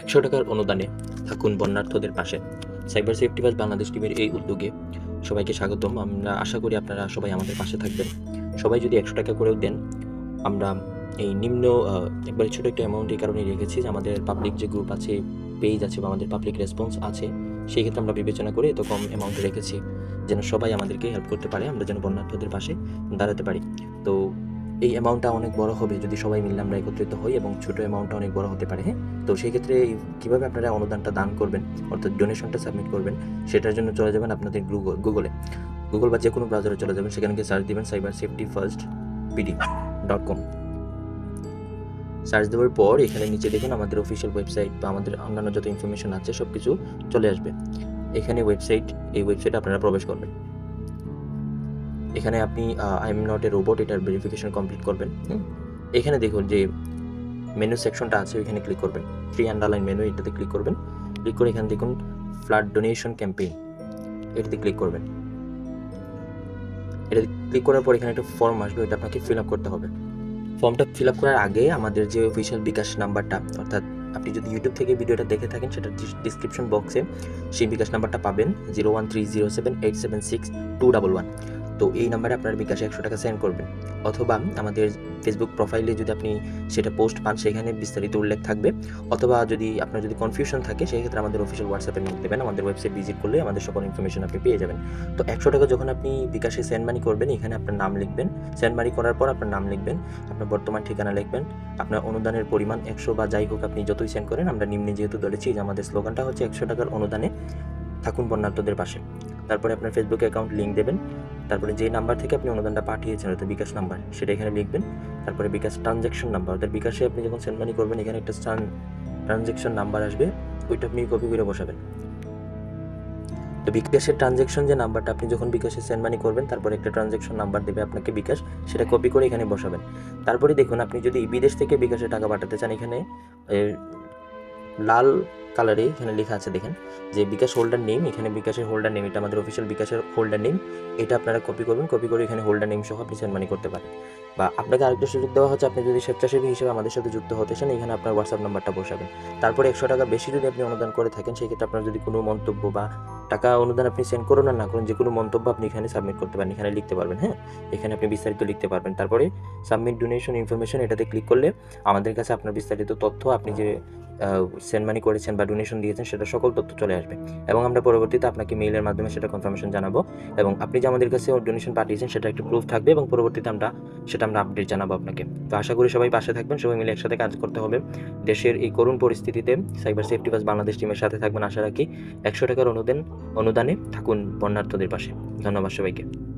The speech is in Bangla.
একশো টাকার অনুদানে থাকুন বন্যার্থদের পাশে। সাইবার সেফটি বাস বাংলাদেশ টিমের এই উদ্যোগে সবাইকে স্বাগতম। আমরা আশা করি আপনারা সবাই আমাদের পাশে থাকবেন। সবাই যদি একশো টাকা করেও দেন, আমরা এই নিম্ন একবার ছোটো একটা অ্যামাউন্ট এই কারণে রেখেছি যে আমাদের পাবলিক যে গ্রুপ আছে পেজ আছে বা আমাদের পাবলিক রেসপন্স আছে, সেই ক্ষেত্রে আমরা বিবেচনা করে এত কম অ্যামাউন্ট রেখেছি যেন সবাই আমাদেরকে হেল্প করতে পারে। আমরা যেন বন্যার্থদের পাশে দাঁড়াতে পারি। তো এই অ্যামাউন্টটা অনেক বড় হবে যদি সবাই মিলে আমরা একত্রিত হই এবং ছোটো অ্যামাউন্টটা অনেক বড় হতে পারে হ্যাঁ? তো সেই ক্ষেত্রে কীভাবে আপনারা অনুদানটা দান করবেন, অর্থাৎ ডোনেশনটা সাবমিট করবেন, সেটার জন্য চলে যাবেন আপনাদের গুগল গুগলে গুগল বা যে কোনো ব্রাউজারে চলে যাবেন, সেখানে গিয়ে সার্চ দিবেন cyber safety first PD dot com search দেওয়ার পর এখানে নিচে দেখুন আমাদের অফিসিয়াল ওয়েবসাইট বা আমাদের অন্যান্য যত ইনফরমেশন আছে সব কিছু চলে আসবে। এখানে ওয়েবসাইট এই ওয়েবসাইটে আপনারা প্রবেশ করবেন। এখানে আপনি I am not a robot এটার ভেরিফিকেশন কমপ্লিট করবেন এখানে দেখুন যে মেনু সেকশনটা আছে, ওইখানে ক্লিক করবেন। থ্রি আন্ডারলাইন মেনু এটাতে ক্লিক করবেন। ক্লিক করে এখানে দেখুন ফ্লাড ডোনেশন ক্যাম্পেইন এটাতে ক্লিক করবেন। এটা ক্লিক করার পর এখানে একটা ফর্ম আসবে, ওইটা আপনাকে ফিল আপ করতে হবে। ফর্মটা ফিল আপ করার আগে আমাদের যে অফিসিয়াল বিকাশ নাম্বারটা, অর্থাৎ আপনি যদি ইউটিউব থেকে ভিডিওটা দেখে থাকেন, সেটা ডিসক্রিপশন বক্সে সেই বিকাশ নাম্বারটা পাবেন zero one three zero seven eight seven six two double one তো এই নাম্বারে আপনার বিকাশে একশো টাকা সেন্ড করবেন। অথবা আমাদের ফেসবুক প্রোফাইলে যদি আপনি সেটা পোস্ট পান, সেখানে বিস্তারিত উল্লেখ থাকবে। অথবা যদি আপনার যদি কনফিউশন থাকে সেই ক্ষেত্রে আমাদের অফিসিয়াল হোয়াটসঅ্যাপে নোট দেবেন। আমাদের ওয়েবসাইট ভিজিট করলে আমাদের সকল ইনফরমেশন আপনি পেয়ে যাবেন। তো একশো টাকা যখন আপনি বিকাশে সেন্ড মানি করবেন, এখানে আপনার নাম লিখবেন। সেন্ড মানি করার পর আপনার নাম লিখবেন, আপনার বর্তমান ঠিকানা লিখবেন, আপনার অনুদানের পরিমাণ একশো বা যাই হোক আপনি যতই সেন্ড করেন, আমরা নিম্নে যেহেতু ধরেছি যে আমাদের স্লোগানটা হচ্ছে একশো টাকার অনুদানে থাকুন বন্যার্থদের পাশে। তারপরে আপনার ফেসবুক অ্যাকাউন্ট লিঙ্ক দেবেন। তারপরে যে নাম্বার থেকে আপনি অনুদানটা পাঠিয়েছেন, অর্থাৎ বিকাশ নাম্বার সেটা এখানে লিখবেন। তারপরে বিকাশ ট্রানজ্যাকশন নাম্বার অর্থাৎ বিকাশে আপনি যখন সেন্ড মানি করবেন, এখানে একটা ট্রানজ্যাকশন নাম্বার আসবে, ওইটা আপনি কপি করে বসাবেন। তো বিকাশের ট্রানজ্যাকশন যে নাম্বারটা আপনি যখন বিকাশে সেন্ড মানি করবেন, তারপরে একটা ট্রানজ্যাকশন নাম্বার দেবে আপনাকে বিকাশ, সেটা কপি করে এখানে বসাবেন। তারপরে দেখুন, আপনি যদি বিদেশ থেকে বিকাশে টাকা পাঠাতে চান, এখানে লাল কালারে এখানে লেখা আছে, দেখেন। যে বিকাশ হোল্ডার নেম এখানে বিকাশের হোল্ডার নেম এটা আমাদের অফিসিয়াল বিকাশের হোল্ডার নেম এটা আপনারা কপি করবেন কপি করে এখানে হোল্ডার নেম সহ আপনি সেন্ড মানি করতে পারেন। বা আপনাকে আরেকটা সুযোগ দেওয়া হচ্ছে, আপনি যদি স্বেচ্ছাসেবী হিসেবে আমাদের সাথে যুক্ত হতে চান, এখানে আপনার হোয়াটসঅ্যাপ নাম্বারটা বসাবেন। তারপরে একশো টাকা বেশি যদি আপনি অনুদান করে থাকেন, সেক্ষেত্রে আপনার যদি কোনো মন্তব্য বা টাকা অনুদান আপনি সেন্ড করুন আর না করুন, যে কোনো মন্তব্য আপনি এখানে সাবমিট করতে পারেন, এখানে লিখতে পারবেন হ্যাঁ? এখানে আপনি বিস্তারিত লিখতে পারবেন। তারপরে সাবমিট ডোনেশন ইনফরমেশন এটাতে ক্লিক করলে আমাদের কাছে আপনার বিস্তারিত তথ্য, আপনি যে সেন্ড মানি করেছেন বা ডোনেশন দিয়েছেন, সেটা সকল তথ্য চলে আসবে। এবং আমরা পরবর্তীতে আপনাকে মেইলের মাধ্যমে সেটা কনফার্মেশন জানাব। এবং আপনি যে আমাদের কাছে ডোনেশন পাঠিয়েছেন, সেটা একটু প্রুফ থাকবে এবং পরবর্তীতে আমরা সেটা আমরা আপডেট জানাব আপনাকে। তো আশা করি সবাই পাশে থাকবেন, সবাই মিলে একসাথে কাজ করতে হবে। দেশের এই করুণ পরিস্থিতিতে সাইবার সেফটি বাস বাংলাদেশ টিমের সাথে থাকবেন, আশা রাখি। একশো টাকার অনুদান অনুদানে থাকুন বন্যার্থদের পাশে। ধন্যবাদ সবাইকে।